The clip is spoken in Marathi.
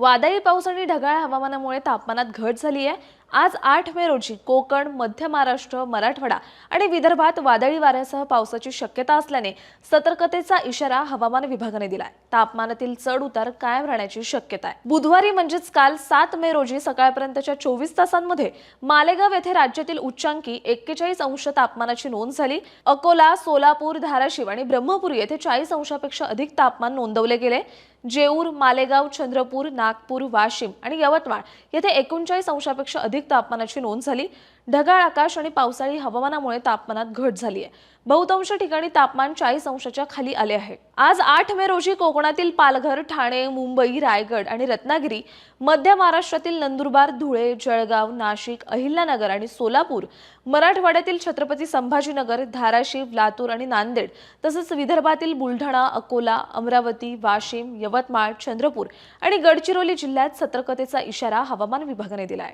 वादळी पाऊस आणि ढगाळ हवामानामुळे तापमानात घट झाली आहे आज आठ मे रोजी कोकण मध्य महाराष्ट्र मराठवाडा आणि विदर्भात वादळी वाऱ्यासह पावसाची शक्यता असल्याने सतर्कतेचा इशारा हवामान विभागाने दिलाय. तापमानातील चढ उतार कायम राहण्याची शक्यता आहे. बुधवारी म्हणजेच काल सात मे रोजी सकाळपर्यंतच्या चोवीस तासांमध्ये मालेगाव येथे राज्यातील उच्चांकी एक्केचाळीस अंश तापमानाची नोंद झाली. अकोला सोलापूर धाराशिव आणि ब्रह्मपुरी येथे चाळीस अंशापेक्षा अधिक तापमान नोंदवले गेले. जेऊर मालेगाव चंद्रपूर नागपूर वाशिम आणि यवतमाळ येथे एकोणचाळीस अंशापेक्षा अधिक तापमानाची नोंद झाली. ढगाळ आकाश आणि पावसाळी हवामानामुळे तापमानात घट झाली आहे बहुतांश ठिकाणी तापमान चाळीस अंशाच्या खाली आले आहे. आज आठ मे रोजी कोकणातील पालघर ठाणे मुंबई रायगड आणि रत्नागिरी मध्य महाराष्ट्रातील नंदुरबार धुळे जळगाव नाशिक अहिल्यानगर आणि सोलापूर मराठवाड्यातील छत्रपती संभाजीनगर धाराशिव लातूर आणि नांदेड तसंच विदर्भातील बुलढाणा अकोला अमरावती वाशिम यवतमाळ चंद्रपूर आणि गडचिरोली जिल्ह्यात सतर्कतेचा इशारा हवामान विभागाने दिला आहे